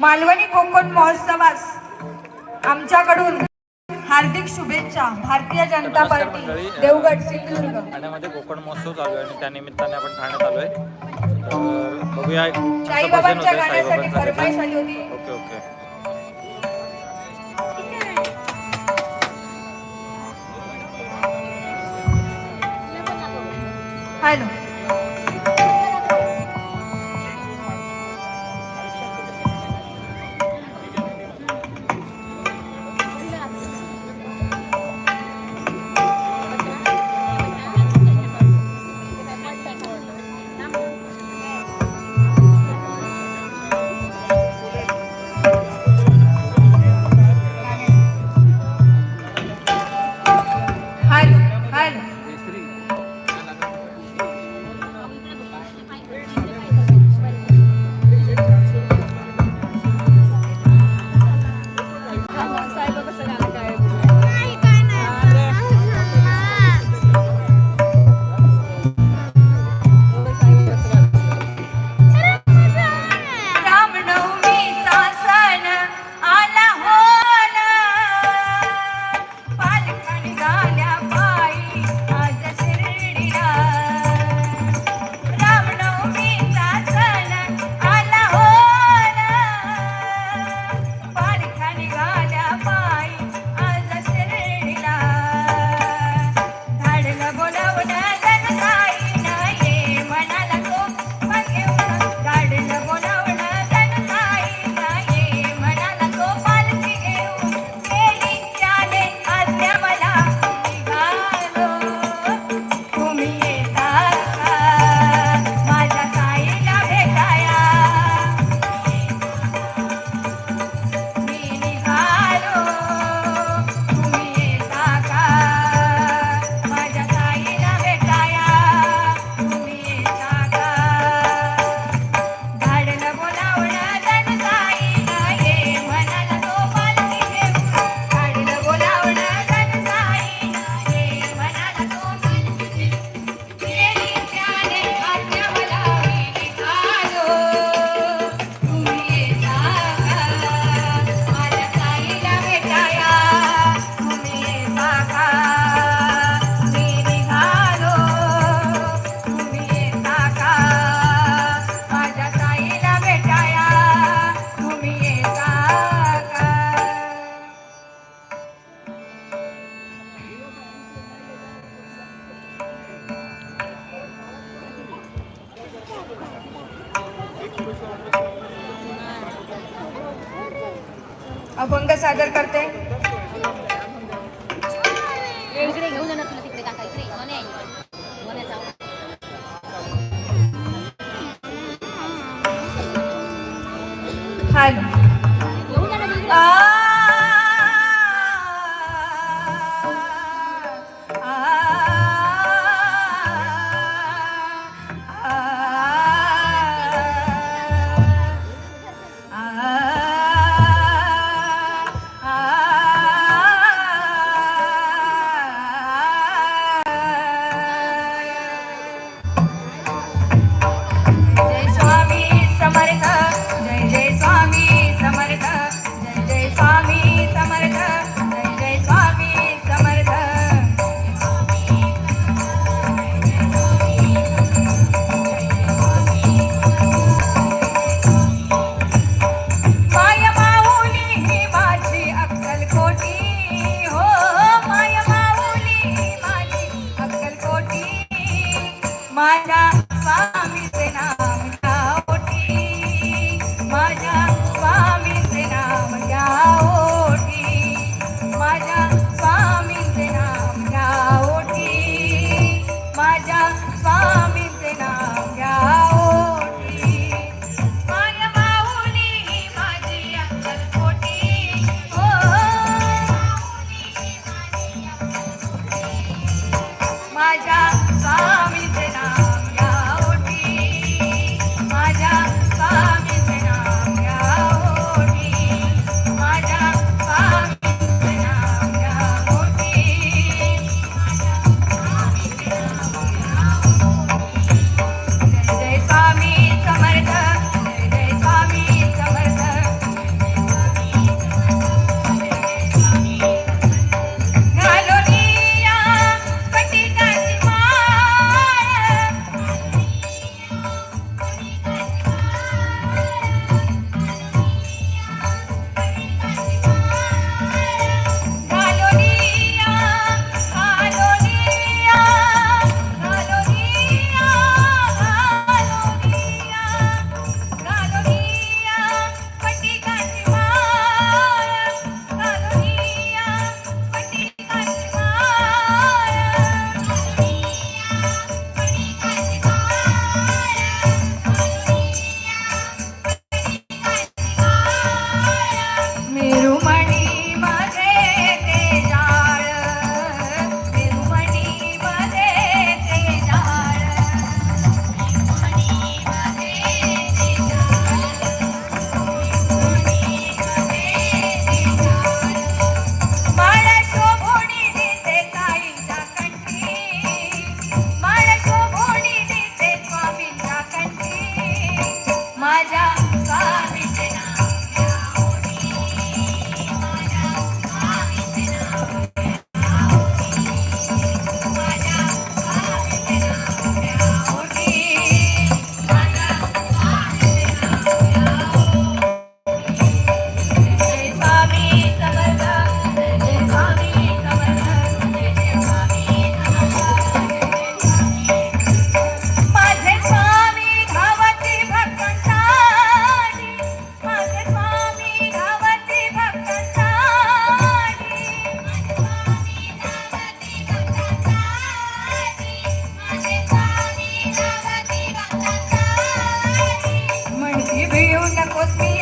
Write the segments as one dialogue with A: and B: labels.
A: मालवणी कोकण महोत्सवास आमच्याकडून हार्दिक शुभेच्छा भारतीय जनता पार्टी देवगड
B: सिंधुदुर्गमध्ये कोकण महोत्सव चालू आहे त्या निमित्ताने आपण ठाण्यात आलोय
A: साईबाबांच्या गाण्यासाठी फरमाईश आली होती.
B: Okay okay.
A: हॅलो. Bye. சாமி தினா If you not cause me,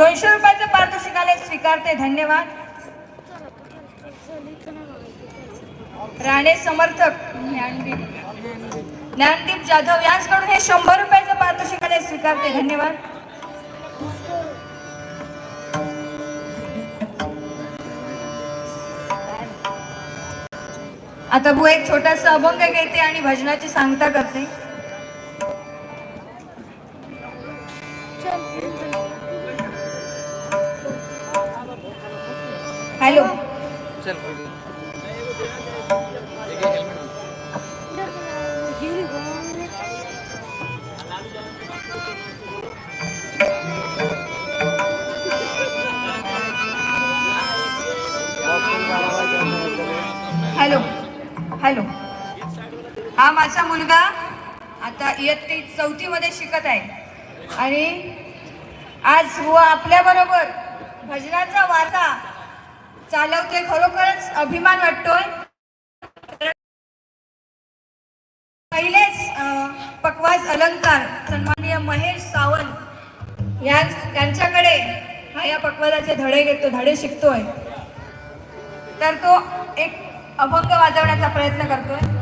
A: दोनशे रुपयाचं पारितोषिकालय स्वीकारते. धन्यवाद. राणे समर्थक. ज्ञानदीप. ज्ञानदीप जाधव. यांच्याकडून हे शंभर रुपयाचं पारितोषिकालय स्वीकारते. धन्यवाद. आता भू एक छोटासा अभंग घेते आणि भजनाची सांगता करते. हॅलो. हॅलो. हा माझा मुलगा आता इयत्ते चौथीमध्ये शिकत आहे. आणि आज हो व आपल्याबरोबर भजनाचा वार्ता चालवते. खरोखरच अभिमान वाटतोय. पहिलेच अं, पकवाज अलंकार सन्माननीय महेश सावंत या त्यांच्याकडे हा या पकवाजाचे धडे घेतो धडे शिकतोय. तर तो एक अभंग वाजवण्याचा प्रयत्न करतोय.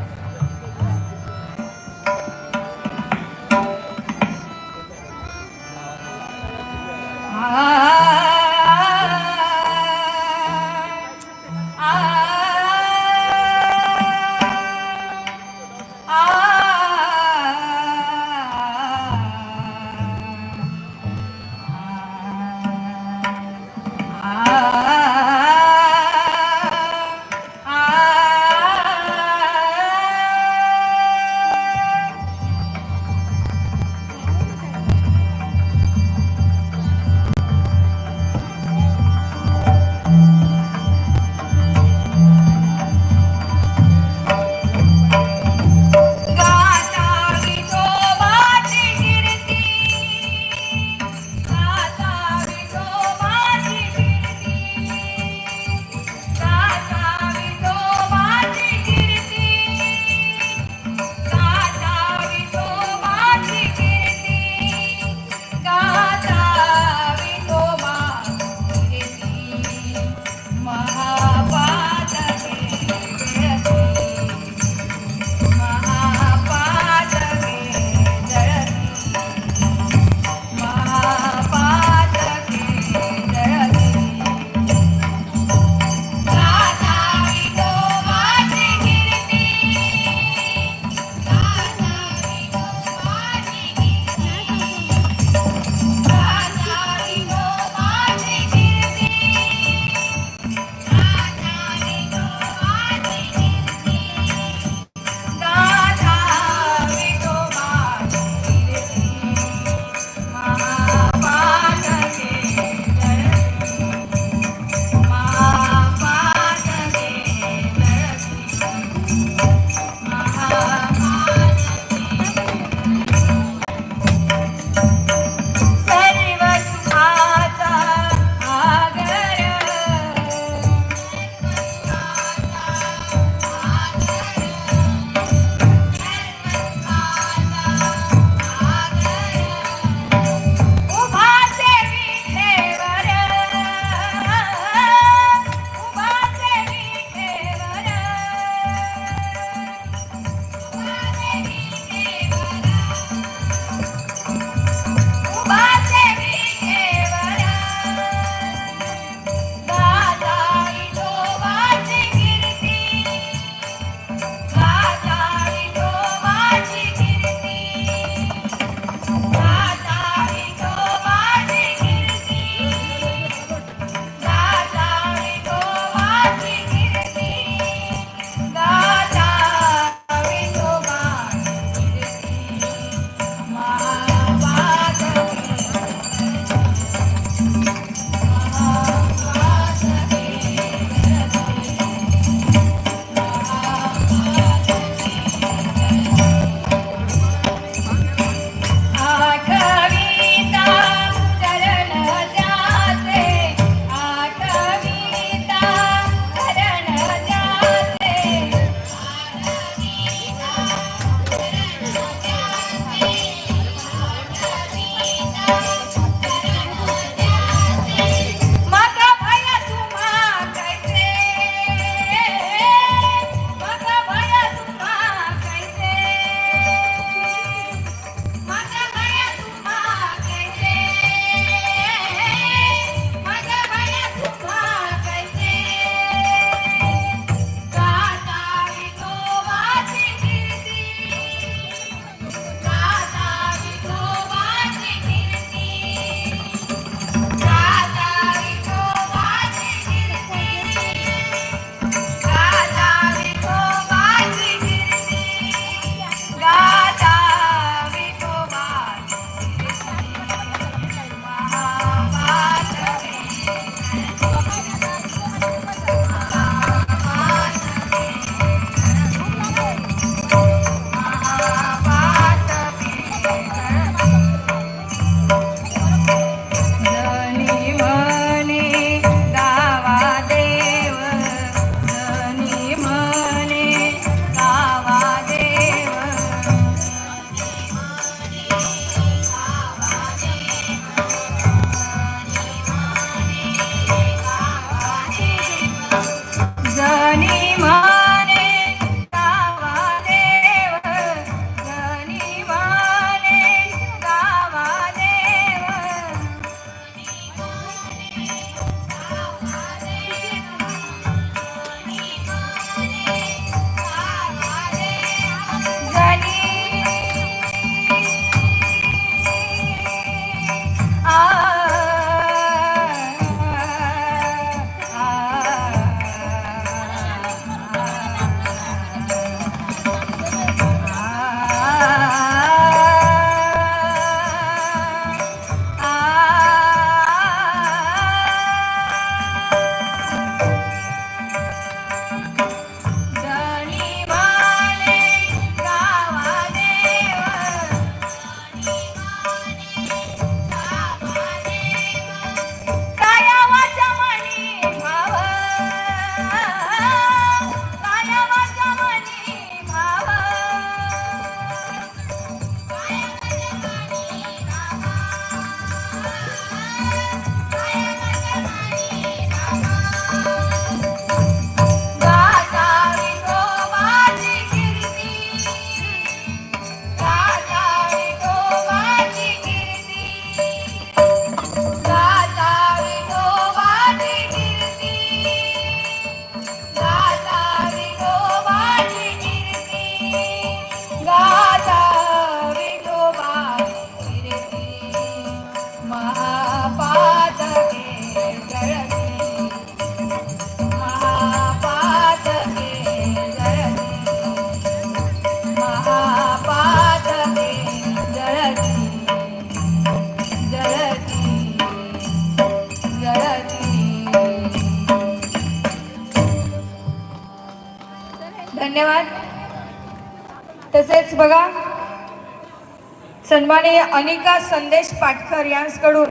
A: सन्माननीय अनिका संदेश पाटकर यांकडून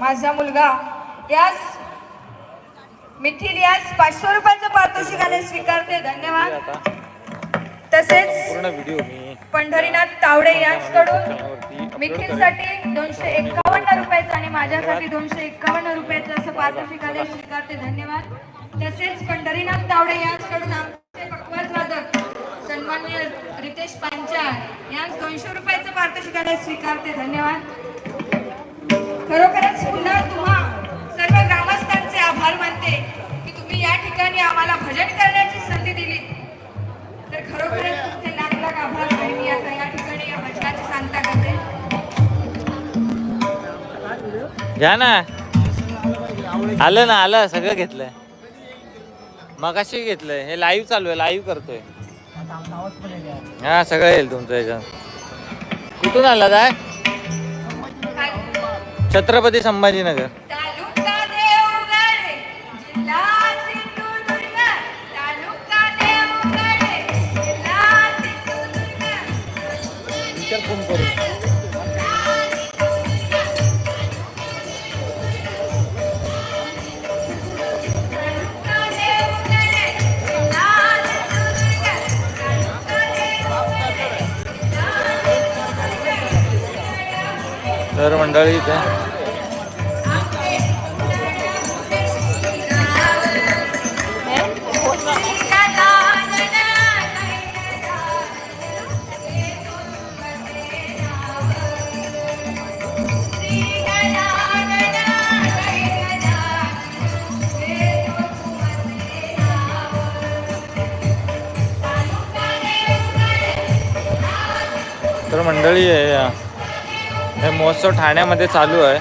A: माझा मुलगा. यास मिथिल यास पाचशे रुपयाचं पारितोषिकाने स्वीकारते धन्यवाद. तसेच पंढरीनाथ तावडे
B: करेन
A: मिथिलसाठी दोनशे एक्कावन्न रुपयाचं आणि माझ्यासाठी दोनशे एक्कावन्न रुपयाचं असं पारितोषिकाने स्वीकारते धन्यवाद. तसेच पंढरीनाथ तावडे वादक सन्माननीय रितेश पांचाळ यांस दोनशे रुपयाचं पारितोषिकाला स्वीकारते. धन्यवाद. खरोखरच पुन्हा तुम्हा सर्व ग्रामस्थांचे आभार मानते की तुम्ही या ठिकाणी आम्हाला भजन करण्याची संधी दिली. तर खरोखरच तुमचे लाख लाख आभार आणि मी आता या ठिकाणी या भजनाची सांगता करते.
B: घ्या ना. आलं ना आलं सगळं घेतलंय. मगाशी घेतलंय. हे लाईव्ह चालू आहे लाईव्ह करतोय. हा सगळं येईल तुमचं याच्यात. कुठून आला काय छत्रपती संभाजीनगर. तर मंडळी इथे तर मंडळी हे हे महोत्सव ठाण्यामध्ये चालू आहे.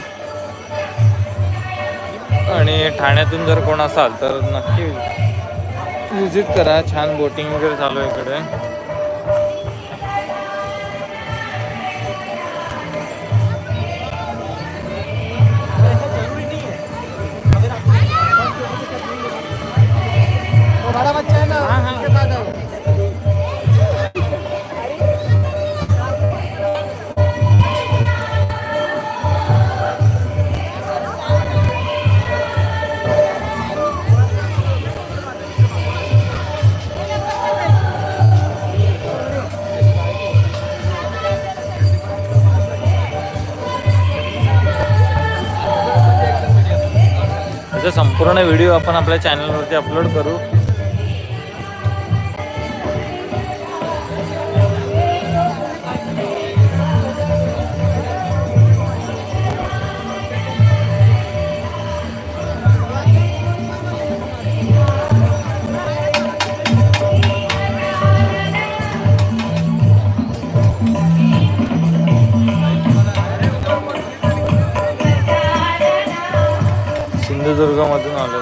B: आणि ठाण्यातून जर कोण असाल तर नक्की विजिट करा. छान बोटिंग वगैरे चालू आहे इकडे. पूर्ण व्हिडिओ आपण आपल्या चॅनलवरती अपलोड करू. सिंधुदुर्गमधून आलो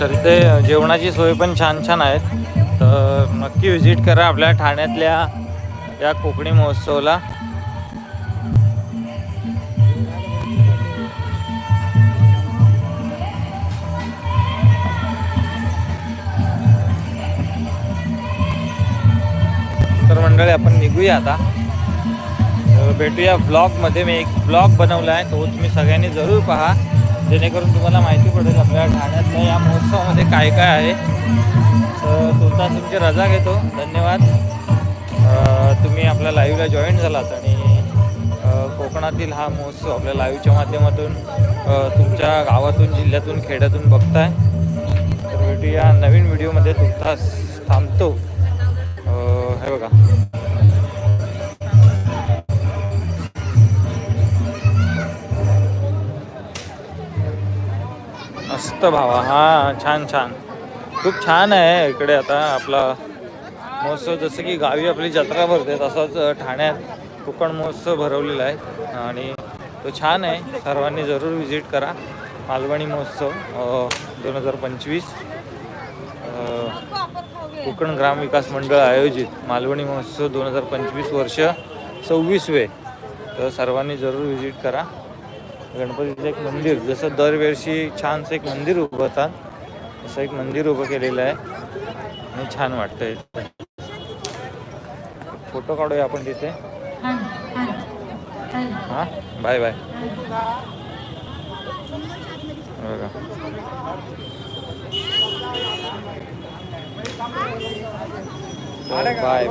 B: तर ते जेवणाची सोय पण छान छान आहेत. तर नक्की व्हिजिट करा आपल्या ठाण्यातल्या या कोकणी महोत्सवला. मंडळी आपण निघूया आता. तर भेटूया ब्लॉगमध्ये मी एक ब्लॉग बनवला आहे तो तुम्ही सगळ्यांनी जरूर पहा. जेणेकरून तुम्हाला माहिती पडेल आपल्या ठाण्यातल्या या महोत्सवामध्ये काय काय आहे. तर तुमचा तुमची रजा घेतो. धन्यवाद. तुम्ही आपल्या लाईव्हला जॉईन झालात आणि कोकणातील हा महोत्सव आपल्या लाईव्हच्या माध्यमातून तुमच्या गावातून जिल्ह्यातून खेड्यातून बघताय. तर भेटूया नवीन व्हिडिओमध्ये तुमचा थांबतो. हे बघा. मस्त भावा. हा छान छान. खूप छान आहे इकडे आता आपला महोत्सव. जसं की गावी आपली जत्रा भरते तसाच ठाण्यात कोकण महोत्सव भरवलेला आहे. आणि तो छान आहे. सर्वांनी जरूर विजिट करा. मालवणी महोत्सव दोन हजार पंचवीस. कोकण ग्राम विकास मंडळ आयोजित मालवणी महोत्सव दोन हजार पंचवीस वर्ष सव्वीसवे. तर सर्वांनी जरूर व्हिजिट करा. गणपतीचं एक मंदिर जसं दरवर्षी छानसं एक मंदिर उभं होतात असं एक मंदिर उभं केलेलं आहे. आणि छान वाटतंय. फोटो काढूया आपण तिथे. हां? Bye bye. बघा. बाय.